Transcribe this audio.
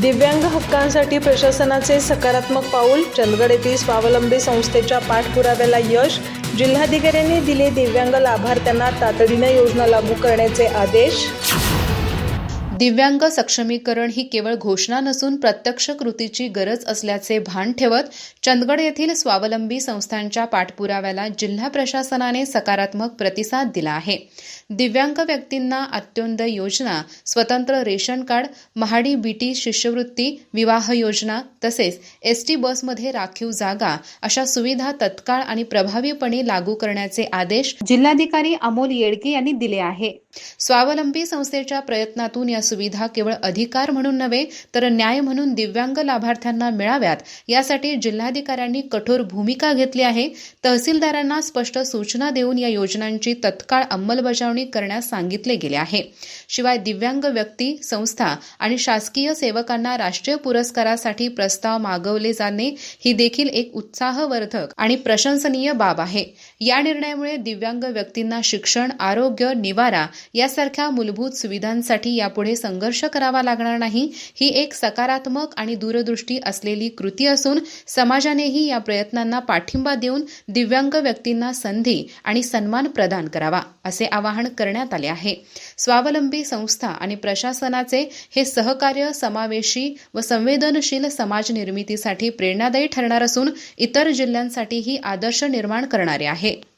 दिव्यांग हक्कांसाठी प्रशासनाचे सकारात्मक पाऊल. चंदगड येथील स्वावलंबी संस्थेच्या पाठपुराव्याला यश. जिल्हाधिकाऱ्यांनी दिले दिव्यांग लाभार्थ्यांना तातडीने योजना लागू करण्याचे आदेश. दिव्यांग सक्षमीकरण ही केवळ घोषणा नसून प्रत्यक्ष कृतीची गरज असल्याचे भान ठेवत चंदगड येथील स्वावलंबी संस्थांच्या पाठपुराव्याला जिल्हा प्रशासनाने सकारात्मक प्रतिसाद दिला आहे. दिव्यांग व्यक्तींना अत्योंद योजना स्वतंत्र रेशन कार्ड महाडी बीटी शिष्यवृत्ती विवाह योजना तसेच एसटी बसमध्ये राखीव जागा अशा सुविधा तत्काळ आणि प्रभावीपणे लागू करण्याचे आदेश जिल्हाधिकारी अमोल येडके यांनी दिले आहे. स्वावलंबी संस्थेच्या प्रयत्नातून या सुविधा केवळ अधिकार म्हणून नव्हे तर न्याय म्हणून दिव्यांग लाभार्थ्यांना मिळाव्यात. यासाठी जिल्हाधिकाऱ्यांनी कठोर भूमिका घेतली आहे. तहसीलदारांना स्पष्ट सूचना देऊन या योजनांची तत्काळ अंमलबजावणी करण्यास सांगितले गेले आहे. शिवाय दिव्यांग व्यक्ती संस्था आणि शासकीय सेवकांना राष्ट्रीय पुरस्कारासाठी प्रस्ताव मागवले जाणे ही देखील एक उत्साहवर्धक आणि प्रशंसनीय बाब आहे. या निर्णयामुळे दिव्यांग व्यक्तींना शिक्षण आरोग्य निवारा यासारख्या मूलभूत सुविधांसाठी यापुढे संघर्ष करावा लागणार नाही ही एक सकारात्मक आणि दूरदृष्टी असलेली कृती असून समाजानेही या प्रयत्नांना पाठिंबा देऊन दिव्यांग व्यक्तींना संधी आणि सन्मान प्रदान करावा असे आवाहन करण्यात आले आहे. स्वावलंबी संस्था आणि प्रशासनाचे हे सहकार्य समावेशी व संवेदनशील समाज निर्मितीसाठी प्रेरणादायी ठरणार असून इतर जिल्ह्यांसाठीही आदर्श निर्माण करणारे आहे.